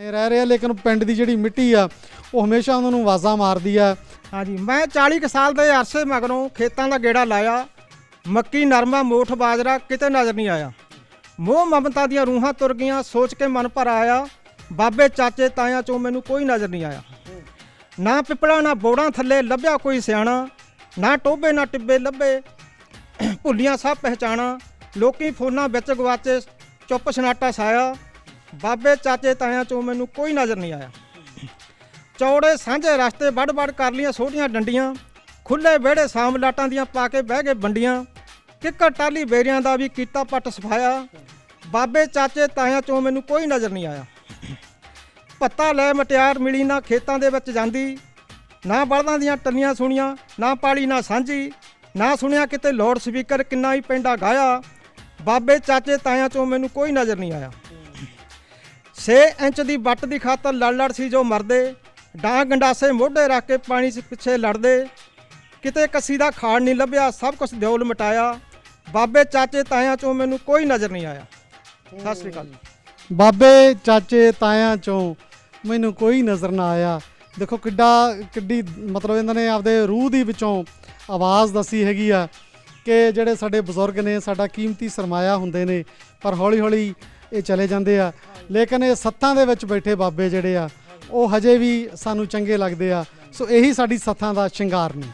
ਇਹ ਰਹਿ ਰਿਹਾ, ਲੇਕਿਨ ਪਿੰਡ ਦੀ ਜਿਹੜੀ ਮਿੱਟੀ ਆ, ਉਹ ਹਮੇਸ਼ਾ ਉਹਨਾਂ ਨੂੰ ਆਵਾਜ਼ਾਂ ਮਾਰਦੀ ਆ। ਹਾਂਜੀ, ਮੈਂ 40 ਕੁ ਸਾਲ ਦੇ ਅਰਸੇ ਮਗਰੋਂ ਖੇਤਾਂ ਦਾ ਗੇੜਾ ਲਾਇਆ। ਮੱਕੀ, ਨਰਮਾ, ਮੋਠ, ਬਾਜਰਾ ਕਿਤੇ ਨਜ਼ਰ ਨਹੀਂ ਆਇਆ। ਮੋਹ ਮਮਤਾ ਦੀਆਂ ਰੂਹਾਂ ਤੁਰ ਗਈਆਂ, ਸੋਚ ਕੇ ਮਨ ਭਰ ਆਇਆ। ਬਾਬੇ, ਚਾਚੇ, ਤਾਇਆਂ ਚੋਂ ਮੈਨੂੰ ਕੋਈ ਨਜ਼ਰ ਨਹੀਂ ਆਇਆ। ਨਾ ਪਿਪਲਾ, ਨਾ ਬੋੜਾਂ ਥੱਲੇ ਲੱਭਿਆ ਕੋਈ ਸਿਆਣਾ। ਨਾ ਟੋਬੇ ਨਾ ਟਿੱਬੇ ਲੱਭੇ। ਭੁੱਲੀਆਂ ਸਭ ਪਹਿਚਾਣਾ। ਲੋਕੀ ਫੋਨਾਂ ਵਿੱਚ ਗਵਾਚੇ ਚੁੱਪ ਸਨਾਟਾ ਛਾਇਆ। ਬਾਬੇ ਚਾਚੇ ਤਾਇਆਂ ਚੋਂ ਮੈਨੂੰ ਕੋਈ ਨਜ਼ਰ ਨਹੀਂ ਆਇਆ। ਚੌੜੇ ਸਾਂਝੇ ਰਸਤੇ ਵੱਡ ਵੱਡ ਕਰ ਲੀਆਂ ਛੋਟੀਆਂ ਡੰਡੀਆਂ ਖੁੱਲੇ ਵਿਹੜੇ ਸਾਮ ਲਾਟਾਂ ਦੀਆਂ ਪਾ ਕੇ ਬਹਿ ਗਏ ਬੰਡੀਆਂ, ਕਿੱਕਰ ਟਾਲੀ ਬੇਰੀਆਂ ਦਾ ਵੀ ਕੀਤਾ ਪੱਟ ਸਫਾਇਆ, ਬਾਬੇ ਚਾਚੇ ਤਾਇਆਂ ਚੋਂ ਮੈਨੂੰ ਕੋਈ ਨਜ਼ਰ ਨਹੀਂ ਆਇਆ। ਪੱਤਾ ਲੈ ਮਟਿਆਰ ਮਿਲੀ ਨਾ ਖੇਤਾਂ ਦੇ ਵਿੱਚ ਜਾਂਦੀ, ਨਾ ਬਲਦਾਂ ਦੀਆਂ ਟੱਲੀਆਂ ਸੁਣੀਆਂ, ਨਾ ਪਾਲੀ ਨਾ ਸਾਂਝੀ, ਨਾ ਸੁਣਿਆ ਕਿਤੇ ਲਾਊਡ ਸਪੀਕਰ ਕਿੰਨਾ ਹੀ ਪੈਂਡਾ ਗਾਇਆ, ਬਾਬੇ ਚਾਚੇ ਤਾਇਆਂ ਚੋਂ ਮੈਨੂੰ ਕੋਈ ਨਜ਼ਰ ਨਹੀਂ ਆਇਆ। 6 ਇੰਚ ਦੀ ਵੱਟ ਦੀ ਖਾਤਰ ਲੜ ਲੜ ਸੀ ਜੋ ਮਰਦੇ। ਡਾਂ ਗੰਡਾਸੇ ਮੋਢੇ ਰੱਖ ਕੇ ਪਾਣੀ 'ਚ ਪਿੱਛੇ ਲੜਦੇ। ਕਿਤੇ ਕੱਸੀ ਦਾ ਖਾੜ ਨਹੀਂ ਲੱਭਿਆ, ਸਭ ਕੁਝ ਦਿਉਲ ਮਟਾਇਆ। ਬਾਬੇ ਚਾਚੇ ਤਾਇਆਂ ਚੋਂ ਮੈਨੂੰ ਕੋਈ ਨਜ਼ਰ ਨਹੀਂ ਆਇਆ। ਸਤਿ ਸ੍ਰੀ ਅਕਾਲ। ਜੀ ਬਾਬੇ ਚਾਚੇ ਤਾਇਆਂ ਚੋਂ ਮੈਨੂੰ ਕੋਈ ਨਜ਼ਰ ਨਾ ਆਇਆ। ਦੇਖੋ ਕਿੱਡਾ, ਕਿੱਡੀ ਮਤਲਬ ਇਹਨਾਂ ਨੇ ਆਪਦੇ ਰੂਹ ਦੀ ਵਿੱਚੋਂ ਆਵਾਜ਼ ਦੱਸੀ ਹੈਗੀ ਆ ਕਿ ਜਿਹੜੇ ਸਾਡੇ ਬਜ਼ੁਰਗ ਨੇ, ਸਾਡਾ ਕੀਮਤੀ ਸਰਮਾਇਆ ਹੁੰਦੇ ਨੇ। ਪਰ ਹੌਲੀ ਹੌਲੀ ਇਹ ਚਲੇ ਜਾਂਦੇ ਆ। ਲੇਕਿਨ ਇਹ ਸੱਥਾਂ ਦੇ ਵਿੱਚ ਬੈਠੇ ਬਾਬੇ ਜਿਹੜੇ ਆ, ਉਹ ਹਜੇ ਵੀ ਸਾਨੂੰ ਚੰਗੇ ਲੱਗਦੇ ਆ। ਸੋ ਇਹੀ ਸਾਡੀ ਸੱਥਾਂ ਦਾ ਸ਼ਿੰਗਾਰ ਨੇ।